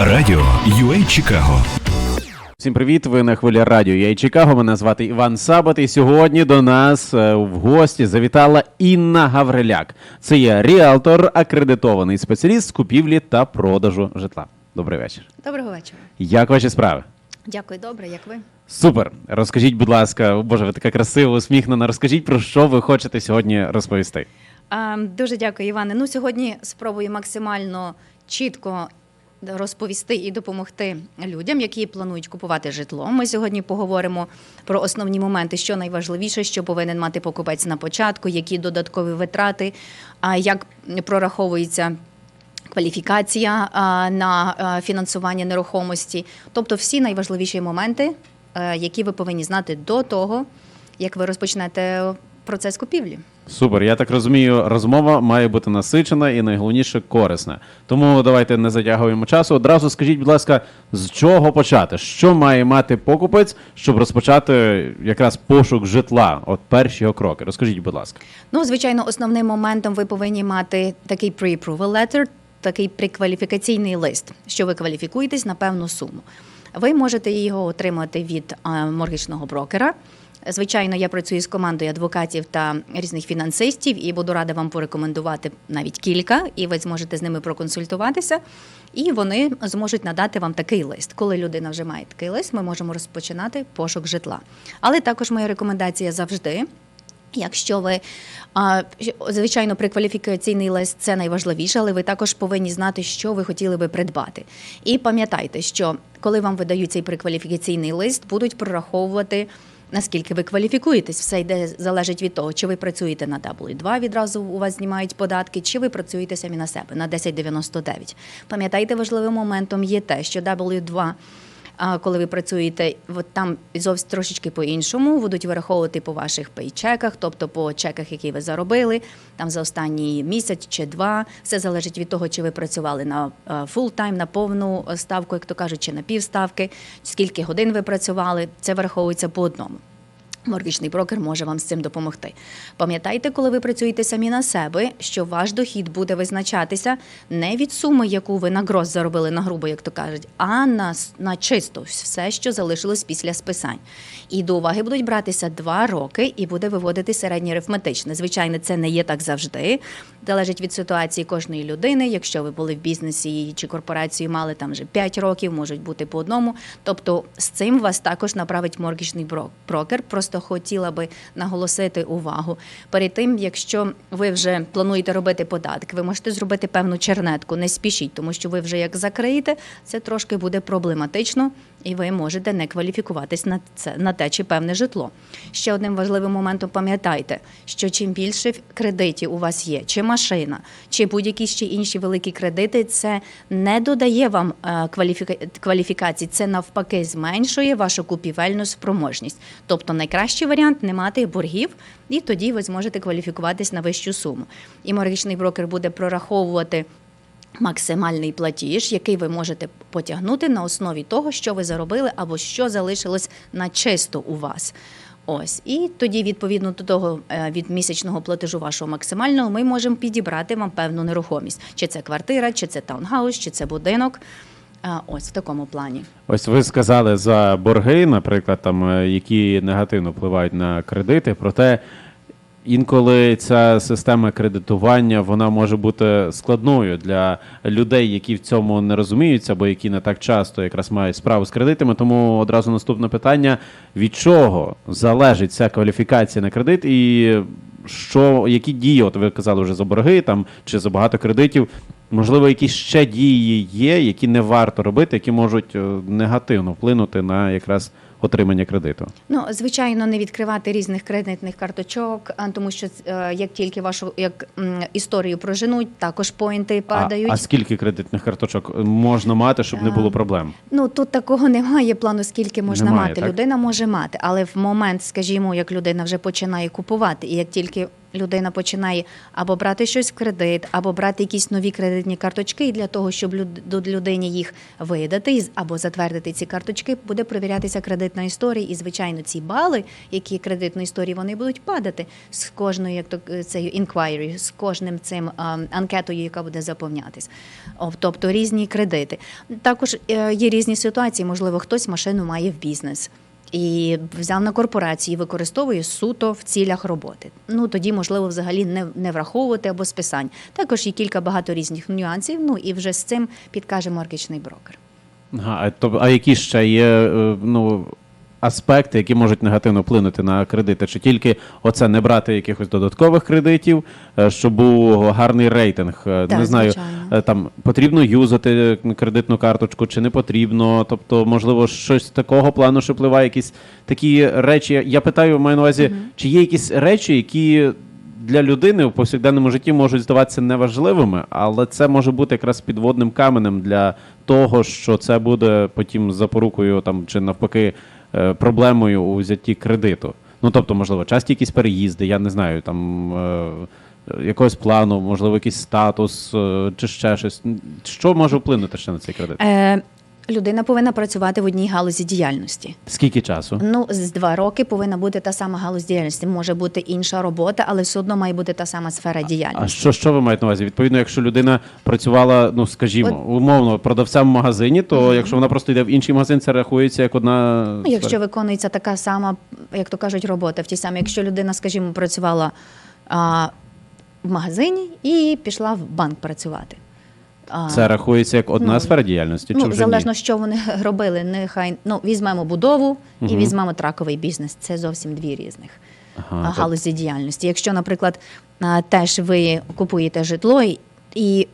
Радіо UA Чикаго. Всім привіт! Ви на хвилі радіо. Я і Чикаго. Мене звати Іван Сабат. І сьогодні до нас е, в гості завітала Інна Гавриляк. Це є ріалтор, акредитований спеціаліст з купівлі та продажу житла. Добрий вечір. Доброго вечора. Як ваші справи? Дякую, добре, як ви? Супер. Розкажіть, будь ласка, боже, ви така красива, усміхнена. Розкажіть про що ви хочете сьогодні розповісти. Дуже дякую, Іване. Ну, сьогодні спробую максимально чітко розповісти і допомогти людям, які планують купувати житло. Ми сьогодні поговоримо про основні моменти, що найважливіше, що повинен мати покупець на початку, які додаткові витрати, а як прораховується. Кваліфікація на фінансування нерухомості, тобто всі найважливіші моменти, е, які ви повинні знати до того, як ви розпочнете процес купівлі. Супер. Я так розумію, розмова має бути насичена і найголовніше корисна. Тому давайте не затягуємо часу. Одразу скажіть, будь ласка, з чого почати? Що має мати покупець, щоб розпочати якраз пошук житла? От перші його кроки. Розкажіть, будь ласка. Ну, звичайно, основним моментом ви повинні мати такий pre-approval letter, такий прикваліфікаційний лист, що ви кваліфікуєтесь на певну суму. Ви можете його отримати від моргічного брокера. Звичайно, я працюю з командою адвокатів та різних фінансистів і буду рада вам порекомендувати навіть кілька, і ви зможете з ними проконсультуватися. І вони зможуть надати вам такий лист. Коли людина вже має такий лист, ми можемо розпочинати пошук житла. Але також моя рекомендація завжди. Якщо ви звичайно прикваліфікаційний лист це найважливіше, але ви також повинні знати, що ви хотіли би придбати. І пам'ятайте, що коли вам видають цей прикваліфікаційний лист, будуть прораховувати. Наскільки ви кваліфікуєтесь, все йде залежить від того, чи ви працюєте на W2, відразу у вас знімають податки, чи ви працюєте самі на себе на 1099. Пам'ятайте, важливим моментом є те, що W2 а коли ви працюєте, от там зовсім трошечки по-іншому будуть вираховувати по ваших пейчеках, тобто по чеках, які ви заробили, там за останній місяць чи два. Все залежить від того, чи ви працювали на фултайм, на повну ставку, як то кажуть, чи на півставки, скільки годин ви працювали. Це враховується по одному. Моргічний брокер може вам з цим допомогти. Пам'ятайте, коли ви працюєте самі на себе, що ваш дохід буде визначатися не від суми, яку ви на гроз заробили на грубо, як то кажуть, а на, на чисто все, що залишилось після списань. І до уваги будуть братися два роки і буде виводити середнє арифметичне. Звичайно, це не є так завжди. Залежить від ситуації кожної людини. Якщо ви були в бізнесі чи корпорації, мали там вже 5 років, можуть бути по одному. Тобто з цим вас також направить моргічний брокер. Просто хотіла би наголосити увагу. Перед тим, якщо ви вже плануєте робити податки, ви можете зробити певну чернетку. Не спішіть, тому що ви вже як закриєте, це трошки буде проблематично, і ви можете не кваліфікуватись на це на те чи певне житло. Ще одним важливим моментом пам'ятайте, що чим більше кредитів у вас є, чи машина, чи будь-які ще інші великі кредити, це не додає вам кваліфікації, це навпаки зменшує вашу купівельну спроможність. Тобто найкращий варіант не мати боргів, і тоді ви зможете кваліфікуватись на вищу суму. І моргічний брокер буде прораховувати. Максимальний платіж, який ви можете потягнути на основі того, що ви заробили, або що залишилось на чисто у вас. Ось і тоді, відповідно до того від місячного платежу вашого максимального, ми можемо підібрати вам певну нерухомість, чи це квартира, чи це таунгаус, чи це будинок. Ось в такому плані. Ось ви сказали за борги, наприклад, там е, які негативно впливають на кредити. Проте інколи ця система кредитування вона може бути складною для людей, які в цьому не розуміються, або які не так часто якраз мають справу з кредитами. Тому одразу наступне питання: від чого залежить ця кваліфікація на кредит, і що які дії? От ви казали вже за борги там чи за багато кредитів. Можливо, якісь ще дії є, які не варто робити, які можуть негативно вплинути на якраз отримання кредиту? Ну, звичайно, не відкривати різних кредитних карточок, тому що е, як тільки вашу як історію проженуть, також поінти падають. А, а скільки кредитних карточок можна мати, щоб не було проблем? Ну тут такого немає плану, скільки можна Немає, мати. так? Людина може мати, але в момент, скажімо, як людина вже починає купувати, і як тільки людина починає або брати щось в кредит, або брати якісь нові кредитні карточки, і для того, щоб до людині їх видати або затвердити ці карточки, буде перевірятися кредитна історія. І, звичайно, ці бали, які кредитної історії, вони будуть падати з кожною, як то е, цією inquiry, з кожним цим а, анкетою, яка буде заповнятись. Тобто різні кредити. Також е, є різні ситуації. Можливо, хтось машину має в бізнес. І взяв на корпорації, використовує суто в цілях роботи. Ну тоді можливо взагалі не, не враховувати або списань. Також є кілька багато різних нюансів. Ну і вже з цим підкаже моргічний брокер. Ага, а, то, а які ще є е, ну, аспекти, які можуть негативно вплинути на кредити? Чи тільки оце не брати якихось додаткових кредитів, е, щоб був гарний рейтинг? Е, Так, не знаю, звичайно. е, там потрібно юзати кредитну карточку чи не потрібно? Тобто, можливо, щось такого плану, що впливає, якісь такі речі. Я питаю, маю на увазі, чи є якісь речі, які. Для людини в повсякденному житті можуть здаватися неважливими, але це може бути якраз підводним каменем для того, що це буде потім запорукою там чи навпаки проблемою у взятті кредиту. Ну тобто, можливо, часті якісь переїзди, я не знаю, там е, е, якогось плану, можливо, якийсь статус е, чи ще щось. Що може вплинути ще на цей кредит? Е, людина повинна працювати в одній галузі діяльності. Скільки часу? Ну, з два роки повинна бути та сама галузь діяльності. Може бути інша робота, але все одно має бути та сама сфера діяльності. А що, що ви маєте на увазі? Відповідно, якщо людина працювала, ну скажімо, умовно продавцем в магазині, то якщо вона просто йде в інший магазин, це рахується як одна. Ну, якщо виконується така сама, як то кажуть, робота в тій самій, якщо людина, скажімо, працювала а, в магазині і пішла в банк працювати. А, Це рахується як одна Ну, сфера діяльності, чи ну, вже залежно, ні? що вони робили. Нехай ну візьмемо будову і Мгм. візьмемо траковий бізнес. Це зовсім дві різних Ага, галузі діяльності. Якщо, наприклад, теж ви купуєте житло і- і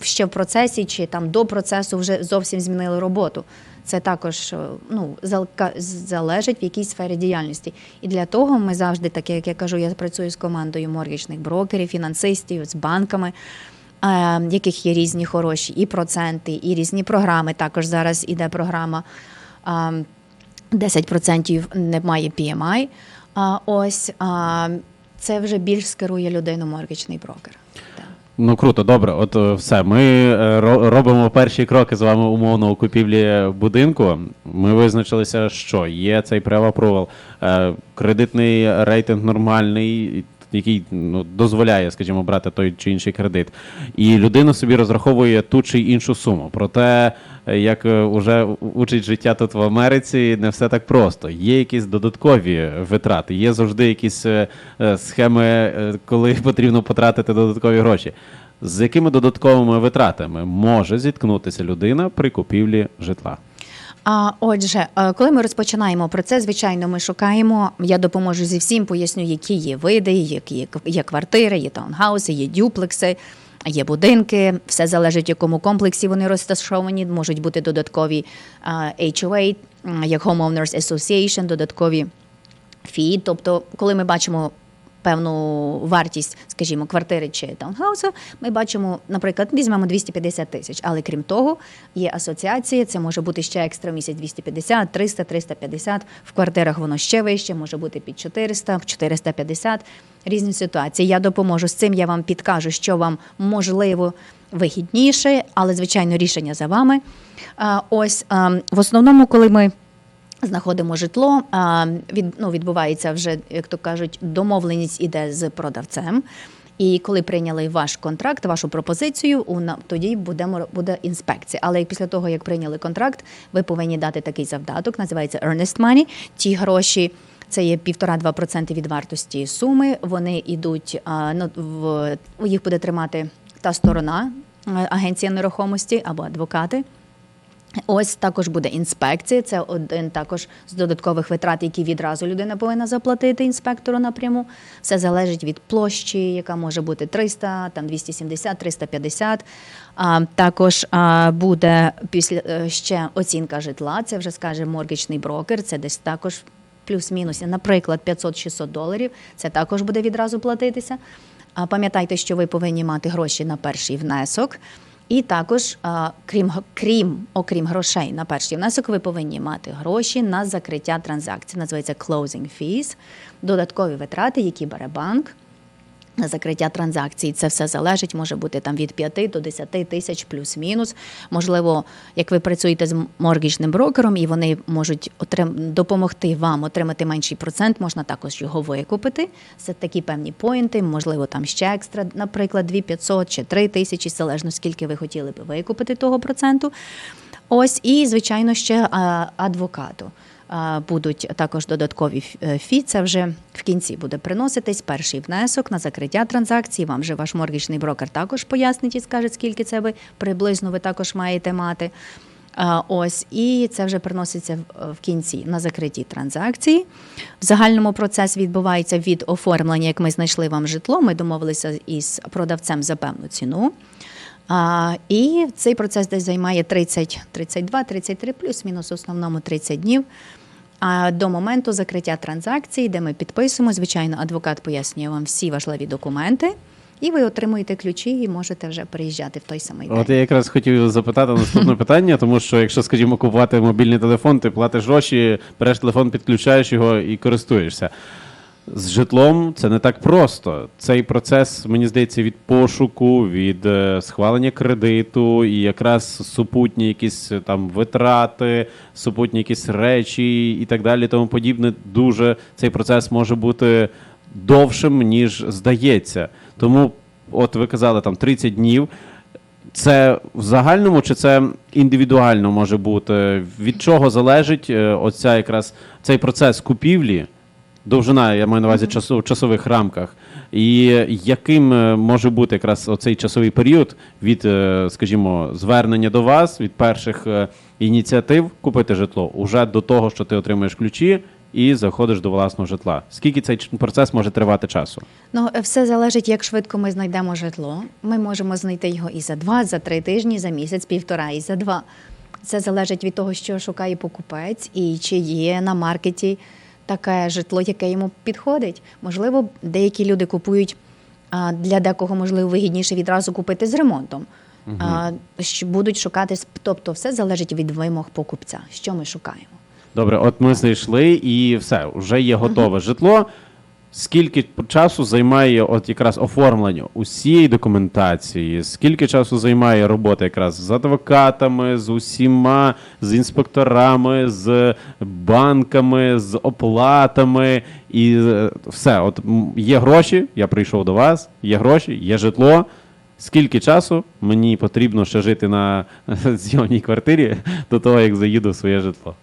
ще в процесі чи там до процесу вже зовсім змінили роботу. Це також е, ну, залежить в якій сфері діяльності. І для того ми завжди, так як я кажу, я працюю з командою моргічних брокерів, фінансистів, з банками, яких є різні хороші і проценти, і різні програми. Також зараз іде програма. е, 10% немає PMI. Ось це вже більш скерує людину моргічний брокер. Ну круто, добре. От е, все. Ми е, робимо перші кроки з вами умовно у купівлі будинку. Ми визначилися, що є цей pre-approval, е, кредитний рейтинг нормальний. Який ну, дозволяє, скажімо, брати той чи інший кредит, і людина собі розраховує ту чи іншу суму. Проте, е, як вже учить життя тут в Америці, не все так просто. Є якісь додаткові витрати, є завжди якісь е, е, схеми, е, коли потрібно потратити додаткові гроші. З якими додатковими витратами може зіткнутися людина при купівлі житла? А отже, е, коли ми розпочинаємо процес, звичайно, ми шукаємо. Я допоможу зі всім, поясню, які є види, які є, квартири, є таунхауси, є дюплекси. Є будинки, все залежить, в якому комплексі вони розташовані. Можуть бути додаткові HOA, як Homeowners Association, додаткові фі. Тобто, коли ми бачимо певну вартість, скажімо, квартири чи таунхаусу, ми бачимо, наприклад, візьмемо 250 тисяч. Але крім того, є асоціації, це може бути ще екстра місяць 250, 300, 350. В квартирах воно ще вище, може бути під 400, 450. Різні ситуації. Я допоможу з цим, я вам підкажу, що вам можливо вигідніше, але звичайно рішення за вами. Ось в основному, коли ми знаходимо житло. Від, ну, відбувається вже, як то кажуть, домовленість іде з продавцем. І коли прийняли ваш контракт, вашу пропозицію, у тоді будемо буде інспекція. Але після того, як прийняли контракт, ви повинні дати такий завдаток, називається earnest money. Ті гроші. Це є 1,5-2% від вартості суми. Вони йдуть ну, в їх буде тримати та сторона е, агенція нерухомості або адвокати. Ось також буде інспекція. Це один також з додаткових витрат, які відразу людина повинна заплатити інспектору напряму. Все залежить від площі, яка може бути 300, там 270, 350. А, також а, буде після е, ще оцінка житла. Це вже скаже моргічний брокер. Це десь також плюс-мінус, наприклад, 500-600 доларів. Це також буде відразу платитися. А пам'ятайте, що ви повинні мати гроші на перший внесок. І також, крім, крім, окрім грошей на перший внесок, ви повинні мати гроші на закриття транзакцій. Називається closing fees, додаткові витрати, які бере банк. Закриття транзакцій. Це все залежить, може бути там від 5 до 10 тисяч плюс-мінус. Можливо, як ви працюєте з моргічним брокером, і вони можуть отрим... допомогти вам отримати менший процент, можна також його викупити. Це такі певні поінти, можливо, там ще екстра, наприклад, 2500 чи 3 тисячі, залежно скільки ви хотіли би викупити того проценту. Ось і, звичайно, ще адвокату. Будуть також додаткові е, фі. Це вже в кінці буде приноситись перший внесок на закриття транзакції. Вам же ваш моргічний брокер також пояснить і скаже, скільки це ви приблизно ви також маєте мати. Ось і це вже приноситься в- кінці на закритті транзакції. В загальному процес відбувається від оформлення, як ми знайшли вам житло. Ми домовилися із продавцем за певну ціну. І цей процес десь займає 30, 32, 33, плюс-мінус основному 30 днів. А до моменту закриття транзакції, де ми підписуємо, звичайно, адвокат пояснює вам всі важливі документи, і ви отримуєте ключі і можете вже переїжджати в той самий день. От я якраз хотів запитати наступне питання, тому що якщо, скажімо, купувати мобільний телефон, ти платиш гроші, береш телефон, підключаєш його і користуєшся. З житлом це не так просто. Цей процес, мені здається, від пошуку, від е, схвалення кредиту, і якраз супутні якісь е, там витрати, супутні якісь речі і так далі, тому подібне. Дуже цей процес може бути довшим, ніж здається. Тому, от ви казали, там 30 днів. Це в загальному чи це індивідуально може бути? Від чого залежить е, оця якраз цей процес купівлі? Довжина, я маю на увазі часу, часових рамках. І яким е, може бути якраз оцей часовий період від, е, скажімо, звернення до вас, від перших е, ініціатив купити житло, уже до того, що ти отримаєш ключі і заходиш до власного житла? Скільки цей процес може тривати часу? Ну, все залежить, як швидко ми знайдемо житло. Ми можемо знайти його і за два, за три тижні, за місяць, півтора, і за два. Це залежить від того, що шукає покупець, і чи є на маркеті таке житло, яке йому підходить. Можливо, деякі люди купують для декого, можливо, вигідніше відразу купити з ремонтом. Що будуть шукати, тобто все залежить від вимог покупця, що ми шукаємо. Добре, от ми знайшли і все, вже є готове житло. Скільки часу займає от якраз оформлення усієї документації? Скільки часу займає робота якраз з адвокатами, з усіма, з інспекторами, з банками, з оплатами і е, все. От є гроші, я прийшов до вас, є гроші, є житло. Скільки часу мені потрібно ще жити на зйомній квартирі до того, як заїду в своє житло?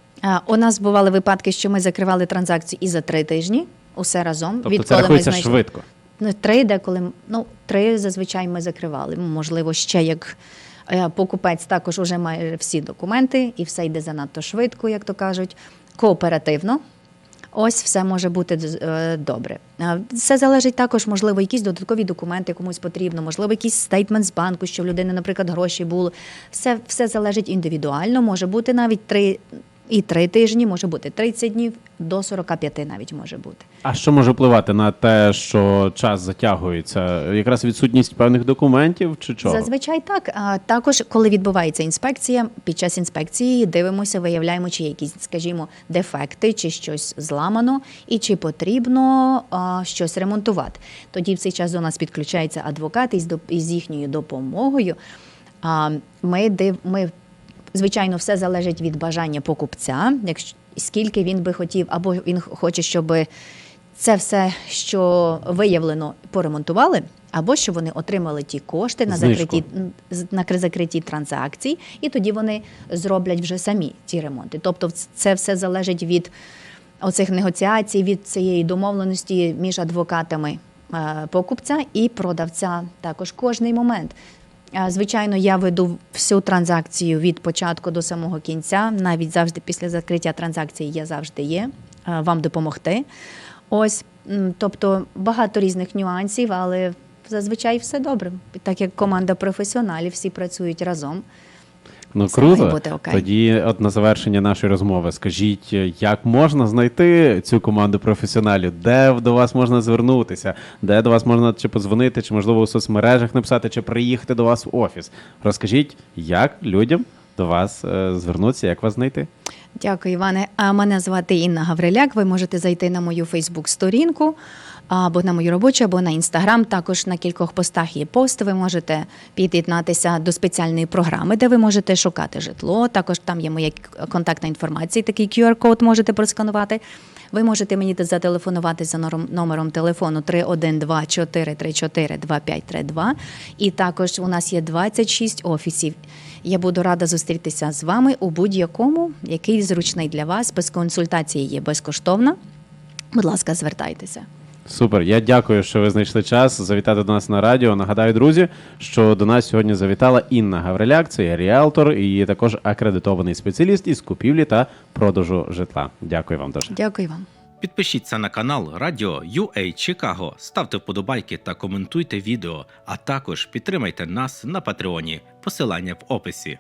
У нас бували випадки, що ми закривали транзакцію і за три тижні, усе разом. Тобто відколи це ми знайшли. швидко. Ну, три, деколи, ну, три зазвичай ми закривали. Можливо, ще як е, покупець також уже має всі документи, і все йде занадто швидко, як то кажуть, кооперативно. Ось все може бути е, добре. Е, Все залежить також, можливо, якісь додаткові документи комусь потрібно, можливо, якийсь стейтмент з банку, що в людини, наприклад, гроші були. Все, все залежить індивідуально. Може бути навіть три і три тижні, може бути 30 днів, до 45 навіть може бути. А що може впливати на те, що час затягується? Якраз відсутність певних документів чи чого? Зазвичай так. А також, коли відбувається інспекція, під час інспекції дивимося, виявляємо, чи є якісь, скажімо, дефекти, чи щось зламано, і чи потрібно а, щось ремонтувати. Тоді в цей час до нас підключається адвокат із, із їхньою допомогою. А, ми, див, ми Звичайно, все залежить від бажання покупця, якщо скільки він би хотів, або він хоче, щоб це все, що виявлено, поремонтували, або щоб вони отримали ті кошти на Знижку. закритті на кри- закритті транзакцій, і тоді вони зроблять вже самі ті ремонти. Тобто, це все залежить від оцих негоціацій, від цієї домовленості між адвокатами е, покупця і продавця. Також кожний момент. Звичайно, я веду всю транзакцію від початку до самого кінця. Навіть завжди після закриття транзакції я завжди є вам допомогти. Ось, тобто багато різних нюансів, але зазвичай все добре. Так як команда професіоналів, всі працюють разом. Ну Це має бути окей. Тоді, от на завершення нашої розмови, скажіть, як можна знайти цю команду професіоналів? Де до вас можна звернутися? Де до вас можна чи подзвонити, чи можливо у соцмережах написати, чи приїхати до вас в офіс? Розкажіть, як людям до вас е, звернутися, як вас знайти? Дякую, Іване. А мене звати Інна Гавриляк. Ви можете зайти на мою Фейсбук-сторінку. Або на мою робочу, або на інстаграм. Також на кількох постах є пост. Ви можете під'єднатися до спеціальної програми, де ви можете шукати житло. Також там є моя контактна інформація, такий QR-код можете просканувати. Ви можете мені зателефонувати за номером телефону 312 434 2532. І також у нас є 26 офісів. Я буду рада зустрітися з вами у будь-якому, який зручний для вас. Без консультації є безкоштовна. Будь ласка, звертайтеся. Супер. Я дякую, що ви знайшли час завітати до нас на радіо. Нагадаю, друзі, що до нас сьогодні завітала Інна Гавриляк, це є ріалтор і також акредитований спеціаліст із купівлі та продажу житла. Дякую вам дуже. Дякую вам. Підпишіться на канал Радіо UA Чикаго, ставте вподобайки та коментуйте відео, а також підтримайте нас на Патреоні. Посилання в описі.